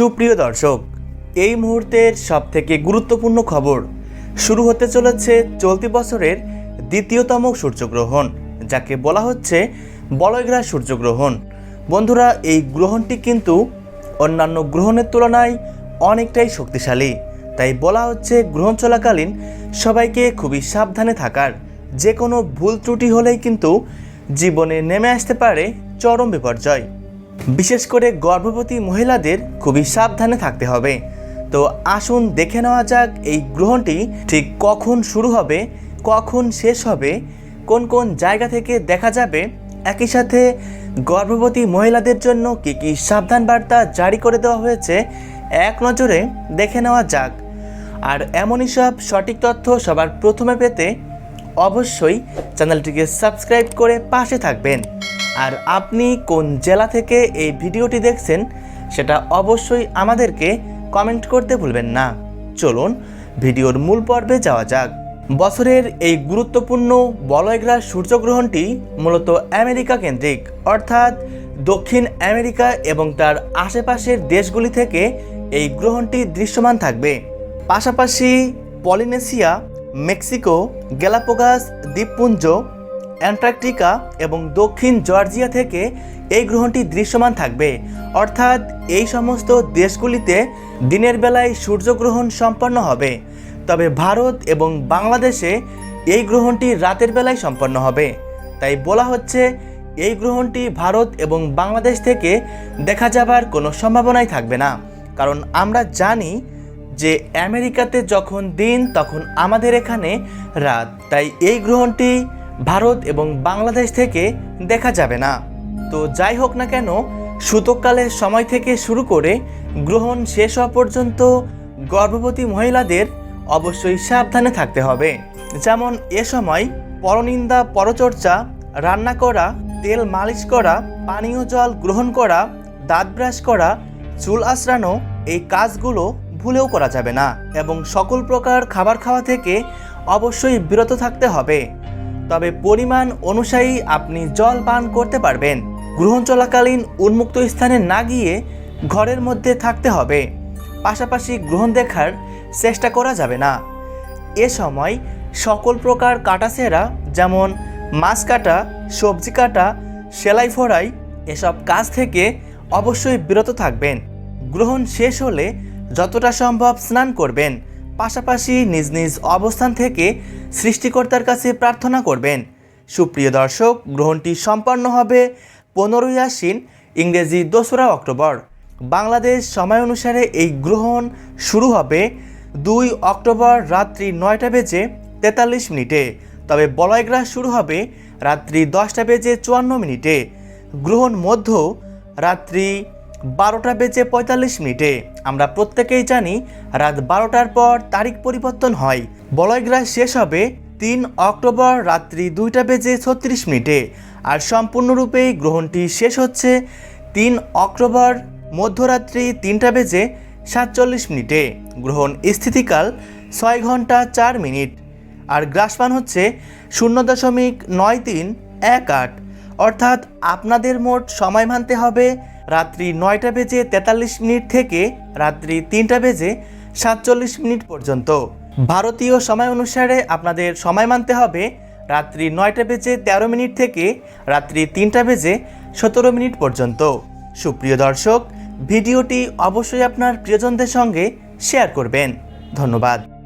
সুপ্রিয় দর্শক, এই মুহূর্তের সবথেকে গুরুত্বপূর্ণ খবর, শুরু হতে চলেছে চলতি বছরের দ্বিতীয়তম সূর্যগ্রহণ, যাকে বলা হচ্ছে বলয়গ্রাস সূর্যগ্রহণ। বন্ধুরা, এই গ্রহণটি কিন্তু অন্যান্য গ্রহণের তুলনায় অনেকটাই শক্তিশালী। তাই বলা হচ্ছে গ্রহণ চলাকালীন সবাইকে খুবই সাবধানে থাকার যে কোনো ভুল ত্রুটি হলেই কিন্তু জীবনে নেমে আসতে পারে চরম বিপর্যয়। বিশেষ করে গর্ভবতী মহিলাদের খুবই সাবধানে থাকতে হবে। তো আসুন দেখে নেওয়া যাক এই গ্রহণটি ঠিক কখন শুরু হবে, কখন শেষ হবে, কোন কোন জায়গা থেকে দেখা যাবে, একই সাথে গর্ভবতী মহিলাদের জন্য কী কী সাবধান বার্তা জারি করে দেওয়া হয়েছে, এক নজরে দেখে নেওয়া যাক। আর এমনই সব সঠিক তথ্য সবার প্রথমে পেতে অবশ্যই চ্যানেলটিকে সাবস্ক্রাইব করে পাশে থাকবেন। আর আপনি কোন জেলা থেকে এই ভিডিওটি দেখছেন সেটা অবশ্যই আমাদেরকে কমেন্ট করতে ভুলবেন না। চলুন ভিডিওর মূল পর্বে যাওয়া যাক। বছরের এই গুরুত্বপূর্ণ বলয়গ্রাস সূর্যগ্রহণটি মূলত আমেরিকা কেন্দ্রিক, অর্থাৎ দক্ষিণ আমেরিকা এবং তার আশেপাশের দেশগুলি থেকে এই গ্রহণটি দৃশ্যমান থাকবে। পাশাপাশি পলিনেশিয়া, মেক্সিকো, গ্যালাপোগাস, দ্বীপপুঞ্জ অ্যান্টার্কটিকা এবং দক্ষিণ জর্জিয়া থেকে এই গ্রহণটি দৃশ্যমান থাকবে। অর্থাৎ এই সমস্ত দেশগুলিতে দিনের বেলায় সূর্যগ্রহণ সম্পন্ন হবে। তবে ভারত এবং বাংলাদেশে এই গ্রহণটি রাতের বেলায় সম্পন্ন হবে। তাই বলা হচ্ছে, এই গ্রহণটি ভারত এবং বাংলাদেশ থেকে দেখা যাবার কোনো সম্ভাবনাই থাকবে না। কারণ আমরা জানি যে আমেরিকাতে যখন দিন, তখন আমাদের এখানে রাত। তাই এই গ্রহণটি ভারত এবং বাংলাদেশ থেকে দেখা যাবে না। তো যাই হোক না কেন, সূতককালের সময় থেকে শুরু করে গ্রহণ শেষ হওয়া পর্যন্ত গর্ভবতী মহিলাদের অবশ্যই সাবধানে থাকতে হবে। যেমন এ সময় পরনিন্দা, পরচর্চা, রান্না করা, তেল মালিশ করা, পানীয় জল গ্রহণ করা, দাঁত ব্রাশ করা, চুল আঁচড়ানো, এই কাজগুলো ভুলেও করা যাবে না। এবং সকল প্রকার খাবার খাওয়া থেকে অবশ্যই বিরত থাকতে হবে। তবে পরিমাণ অনুযায়ী আপনি জল পান করতে পারবেন। গ্রহণ চলাকালীন উন্মুক্ত স্থানে না গিয়ে ঘরের মধ্যে থাকতে হবে। পাশাপাশি গ্রহণ দেখার চেষ্টা করা যাবে না। এ সময় সকল প্রকার কাটাছেরা যেমন মাছ কাটা, সবজি কাটা, সেলাই ফোড়াই, এসব কাজ থেকে অবশ্যই বিরত থাকবেন। গ্রহণ শেষ হলে যতটা সম্ভব স্নান করবেন। পাশাপাশি নিজ নিজ অবস্থান থেকে সৃষ্টিকর্তার কাছে প্রার্থনা করবেন। সুপ্রিয় দর্শক, গ্রহণটি সম্পন্ন হবে পনেরোই আশ্বিন, ইংরেজি দোসরা অক্টোবর। বাংলাদেশ সময় অনুসারে এই গ্রহণ শুরু হবে দুই অক্টোবর রাত্রি নয়টা বেজে তেতাল্লিশ মিনিটে। তবে বলয়গ্রাস শুরু হবে রাত্রি দশটা বেজে চুয়ান্ন মিনিটে। গ্রহণ মধ্য রাত্রি বারোটা বেজে পঁয়তাল্লিশ মিনিটে। আমরা প্রত্যেকেই জানি রাত বারোটার পর তারিখ পরিবর্তন হয়। বলয়গ্রাস শেষ হবে তিন অক্টোবর রাত্রি দুইটা বেজে ছত্রিশ মিনিটে। আর সম্পূর্ণরূপে গ্রহণটি শেষ হচ্ছে তিন অক্টোবর মধ্যরাত্রি তিনটা বেজে সাতচল্লিশ মিনিটে। গ্রহণ স্থিতিকাল ছয় ঘণ্টা চার মিনিট। আর গ্রাসমান হচ্ছে শূন্য দশমিক নয় তিন এক আট। অর্থাৎ আপনাদের মোট সময় মানতে হবে রাত্রি নয়টা বেজে তেতাল্লিশ মিনিট থেকে রাত্রি তিনটা বেজে সাতচল্লিশ মিনিট পর্যন্ত। ভারতীয় সময় অনুসারে আপনাদের সময় মানতে হবে রাত্রি নয়টা বেজে তেরো মিনিট থেকে রাত্রি তিনটা বেজে সতেরো মিনিট পর্যন্ত। সুপ্রিয় দর্শক, ভিডিওটি অবশ্যই আপনার প্রিয়জনদের সঙ্গে শেয়ার করবেন। ধন্যবাদ।